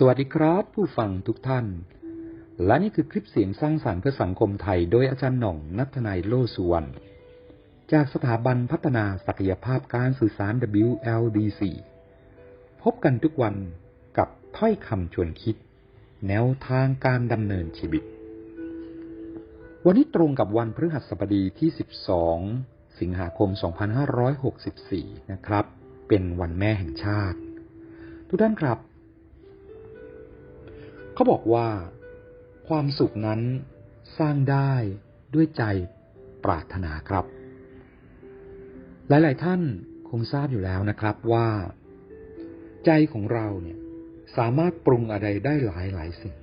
สวัสดีครับ ผู้ฟังทุกท่าน และนี่คือคลิปเสียงสร้างสารรค์เพื่อสังคมไทย โดยอาจารย์หน่องนัทนายโลสุวรรณจากสถาบันพัฒนาศักยภาพการสื่อสาร WLDC พบกันทุกวันกับถ้อยคำชวนคิด แนวทางการดำเนินชีวิต วันนี้ตรงกับวันพฤหัสบดีที่ 12 สิงหาคม 2564 นะครับ เป็นวันแม่แห่งชาติ ทุกท่านครับ เขาบอกว่า ความสุขนั้นสร้างได้ด้วยใจปรารถนาครับ หลาย ๆ ท่านคงทราบอยู่แล้วนะครับว่า ใจของเราเนี่ยสามารถปรุงอะไรได้หลายหลายสิ่ง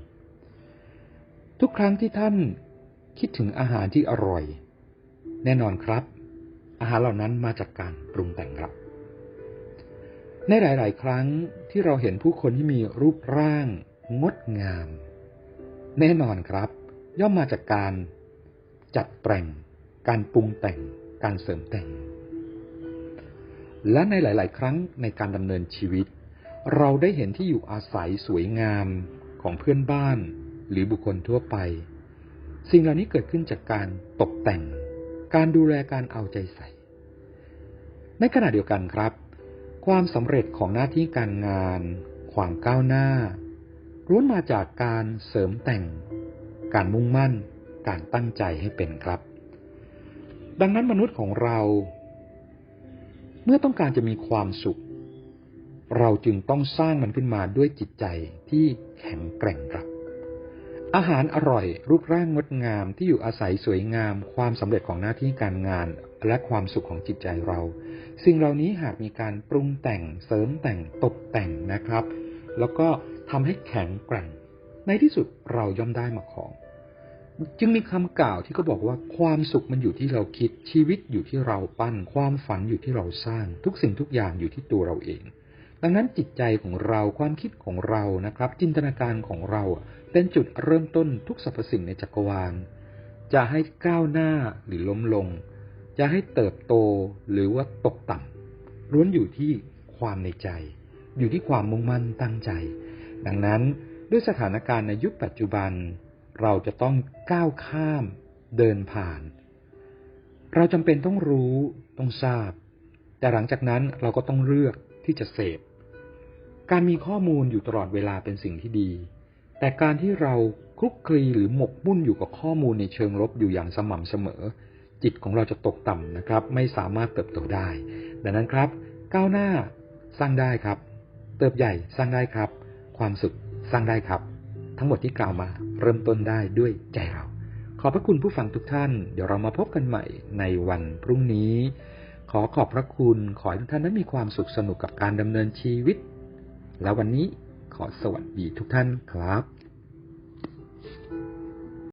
ทุกครั้งที่ท่านคิดถึงอาหารที่อร่อย แน่นอนครับ อาหารเหล่านั้นมาจากการปรุงแต่งครับ ในหลาย ๆ ครั้งที่เราเห็นผู้คนที่มีรูปร่าง งดงาม แน่นอนครับ ย่อมมาจากการจัดแต่ง การปรุงแต่ง การเสริมแต่ง และในหลาย ๆ ครั้งในการดำเนินชีวิต เราได้เห็นที่อยู่อาศัยสวยงามของเพื่อนบ้าน หรือบุคคลทั่วไป สิ่งเหล่านี้เกิดขึ้นจากการตกแต่ง การดูแลการเอาใจใส่ ในขณะเดียวกันครับ ความสำเร็จของหน้าที่การงาน ความก้าวหน้า ล้วนมาจากการเสริมแต่ง การมุ่งมั่น การตั้งใจให้เป็นครับ ดังนั้นมนุษย์ของเรา เมื่อต้องการจะมีความสุข เราจึงต้องสร้างมันขึ้นมาด้วยจิตใจที่แข็งแกร่งครับ อาหารอร่อยรูปร่างงดงามที่อยู่อาศัยสวยงาม ความสำเร็จของหน้าที่การงาน และความสุขของจิตใจเรา สิ่งเหล่านี้หากมีการปรุงแต่งเสริมแต่งตกแต่งนะครับ แล้วก็ ทำให้แข็งแกร่ง ในที่สุดเราย่อมได้มาของ จึงมีคำกล่าวที่เขาบอกว่าความสุขมันอยู่ที่เราคิดชีวิตอยู่ที่เราปั้น ความฝันอยู่ที่เราสร้าง ทุกสิ่งทุกอย่างอยู่ที่ตัวเราเอง ดังนั้นจิตใจของเราความคิดของเรานะครับ จินตนาการของเราเป็นจุดเริ่มต้นทุกสรรพสิ่งในจักรวาลจะให้ก้าวหน้าหรือล้มลง จะให้เติบโตหรือว่าตกต่ำล้วนอยู่ที่ความในใจ อยู่ที่ความมุ่งมั่นตั้งใจ ดังนั้นด้วยสถานการณ์ในยุคปัจจุบัน เราจะต้องก้าวข้ามเดินผ่าน เราจำเป็นต้องรู้ต้องทราบ แต่หลังจากนั้นเราก็ต้องเลือกที่จะเสพ การมีข้อมูลอยู่ตลอดเวลาเป็นสิ่งที่ดี แต่การที่เราคลุกคลีหรือหมกมุ่นอยู่กับข้อมูลในเชิงลบอยู่อย่างสม่ำเสมอ จิตของเราจะตกต่ำนะครับ ไม่สามารถเติบโตได้ ดังนั้นครับ ก้าวหน้าสร้างได้ครับ เติบใหญ่สร้างได้ครับ ความสุขสร้างได้ครับ ทั้งหมดที่กล่าวมาเริ่มต้นได้ด้วยใจเรา ขอบพระคุณผู้ฟังทุกท่าน เดี๋ยวเรามาพบกันใหม่ในวันพรุ่งนี้ ขอขอบพระคุณขอให้ทุกท่านนั้นมีความสุขสนุกกับการดำเนินชีวิต และวันนี้ขอสวัสดีทุกท่านครับ